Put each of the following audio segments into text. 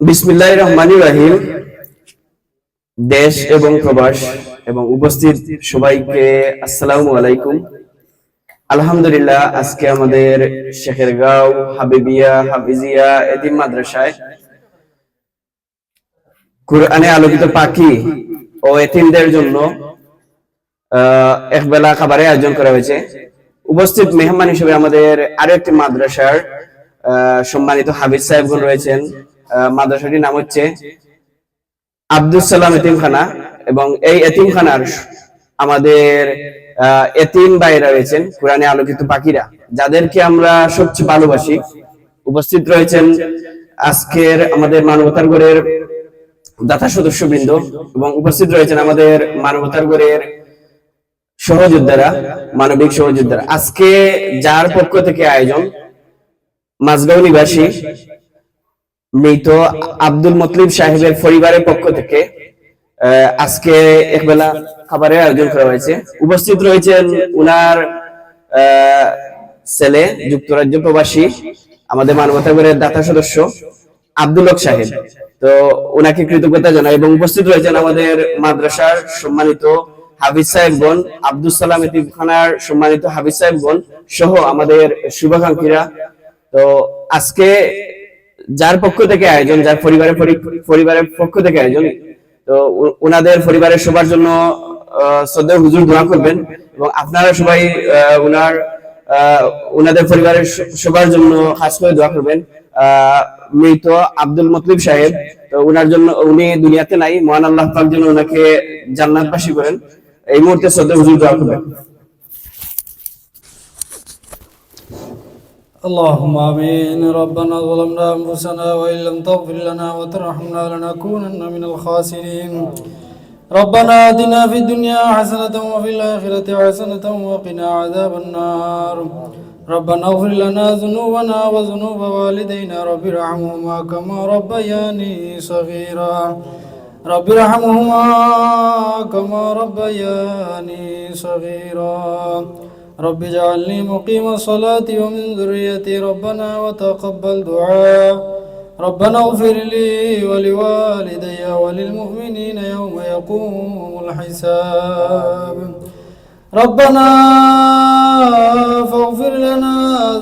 বিসমিল্লাহ রহমানির রাহিম। দেশ এবং প্রবাস এবং উপস্থিত সবাইকে আসসালামু আলাইকুম। আলহামদুলিল্লাহ আজকে আমাদের শেখের গাঁও হাবিবিয়া হাফিজিয়া মাদ্রাসায় কোরআনে আলোকিত পাখি ও এতিমদের জন্য আহ, একবেলা খাবারের আয়োজন করা হয়েছে। উপস্থিত মেহমান হিসেবে আমাদের আরও একটি মাদ্রাসার সম্মানিত হাবিজ সাহেবগণ রয়েছেন। মাদ্রাসাটির নাম হচ্ছে আব্দুল সালাম এতিমখানা এবং এই এতিমখানার আমাদের এতিম ভাইরা রয়েছেন, কোরআনে আলোকিত পাখিরা, যাদেরকে আমরা সবচেয়ে ভালোবাসি। উপস্থিত রয়েছেন আজকের আমাদের মানবতার গড়ের দাতা সদস্যবৃন্দ এবং উপস্থিত রয়েছেন আমাদের মানবতার গড়ের সহযোদ্ধারা, মানবিক সহযোদ্ধারা। আজকে যার পক্ষ থেকে আয়োজন মাঝগাঁও নিবাসী মৃত আব্দুল মতলিব সাহেবের পরিবারের পক্ষ থেকে আজকে একবেলা খাবারের আয়োজন করা হয়েছে। উপস্থিত রয়েছেন উনার ছেলে, যুক্তরাজ্য প্রবাসী, আমাদের মানবতাগরের দাতা সদস্য আব্দুল হক সাহেব। তো ওনাকে কৃতজ্ঞতা জানাই এবং উপস্থিত রয়েছেন আমাদের মাদ্রাসার সম্মানিত হাফিজ সাহেবগণ আব্দুল সালাম এতিমখানার সম্মানিত হাফিজ সাহেবগণ সহ আমাদের শুভাকাঙ্ক্ষীরা। তো আজকে যার পক্ষ থেকে আয়োজন যার পরিবারের পরিবারের পক্ষ থেকে আয়োজন তো ওনাদের পরিবারের সবার জন্য আহ, শ্রদ্ধেয় হুজুর দোয়া করবেন এবং আপনারা সবাই ওনার ওনাদের পরিবারের সবার জন্য খাস করে দোয়া করবেন। মৃত আব্দুল মতলিব সাহেব তো ওনার জন্য উনি দুনিয়াতে নাই মহান আল্লাহ পাক যেন ওনাকে জান্নাতবাসী করেন। এই মুহূর্তে শ্রদ্ধেয় হুজুর দোয়া করবেন। اللهم آمين. ربنا ظلمنا أنفسنا وإن لم تغفر لنا وترحمنا لنكونن من الخاسرين. ربنا آتنا في الدنيا حسنة وفي الآخرة حسنة وقنا عذاب النار. ربنا اغفر لنا ذنوبنا وذنوب والدينا. رب ارحمهما كما ربياني صغيرا. رب ارحمهما كما ربياني صغيرا. رب اجعلني مقيم الصلاة ومن ذريتي ربنا وتقبل دعاء. ربنا اغفر لي ولوالدي وللمؤمنين يوم يقوم الحساب. ربنا فاغفر لنا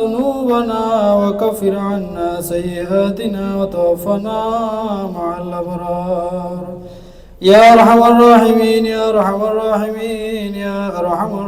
ذنوبنا وكفر عنا سيئاتنا وتوفنا مع الأبرار. يا أرحم الراحمين يا أرحم الراحمين يا أرحم الراحمين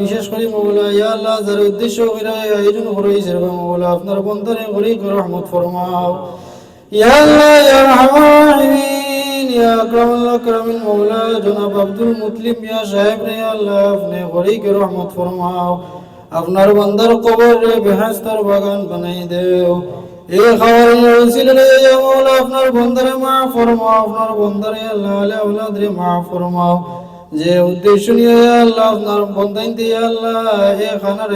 বিশেষ করে মৌলা ইয়া যার উদ্দেশ্য আপনার বন্ধনে ফরমাও। ইয়া ফরমাও। আপনার বান্দার কবর বেহাস্তার বাগান বানাই দেও। আপনার বন্দারে মা ফরমাও, আপনার বন্দারে আল্লাহ মা ফরমাও। যে উদ্দেশ্য নিয়ে আল্লাহ, আপনার বন্দাইন দিয়ে আল্লাহ, এ খানার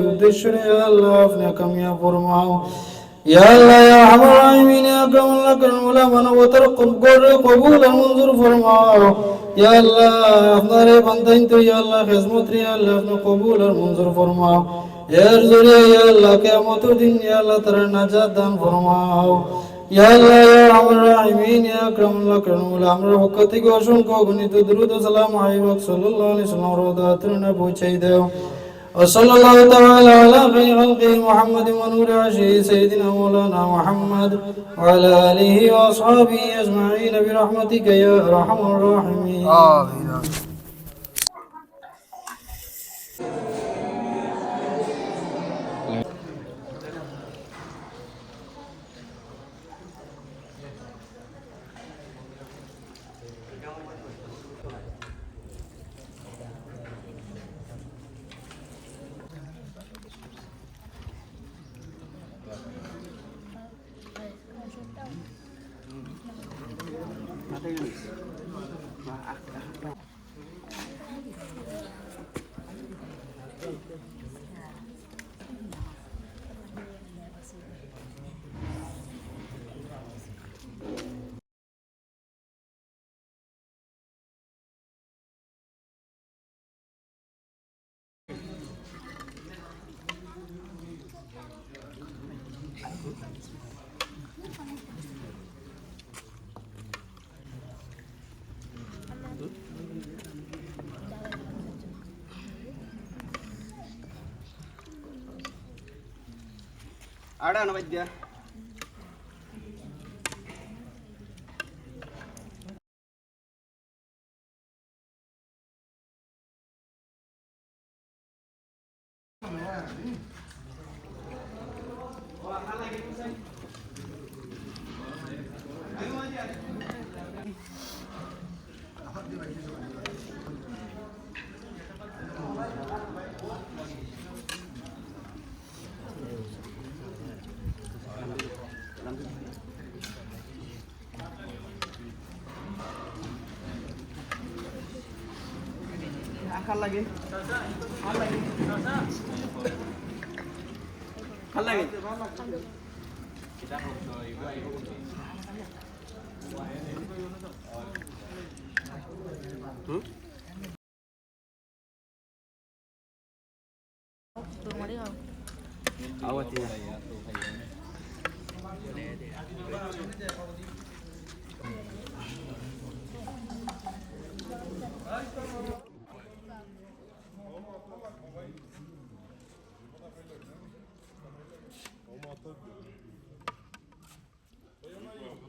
উদ্দেশ্য নিয়ে আল্লাহ, আপনি কামিয়া ফরমাও। আল্লাহ ইয়া আরহামার রাহিমিন ইয়া আকরামুল আকরামিন মৌলা মানবতার কবর কবুল আর মঞ্জুর ফরমাও ইয়া আল্লাহ আপনার মঞ্জুর ফরমাও এর জরিয়ে ইয়া আল্লাহ কিয়ামতের দিন ইয়া আল্লাহ দান ফরমাও ইয়া আল্লাহ ইয়া আরহামার রাহিমিন ইয়া আমরা পক্ষ থেকে অসংখ্য গণিত দরুদ সালাম আলাইহি সাল্লাল্লাহু পৌঁছাই দেও। وصلى الله تعالى على خير خلقه محمد ونور عشه سيدنا مولانا محمد وعلى آله وأصحابه أجمعين برحمتك يا أرحم الراحمين. آمين. Deus. આડા વાગ્યા খাল লাগে খাল লাগে आवती है Thank you. Ama atabiliyor.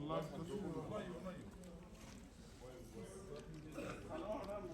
Bunlar kızıyor.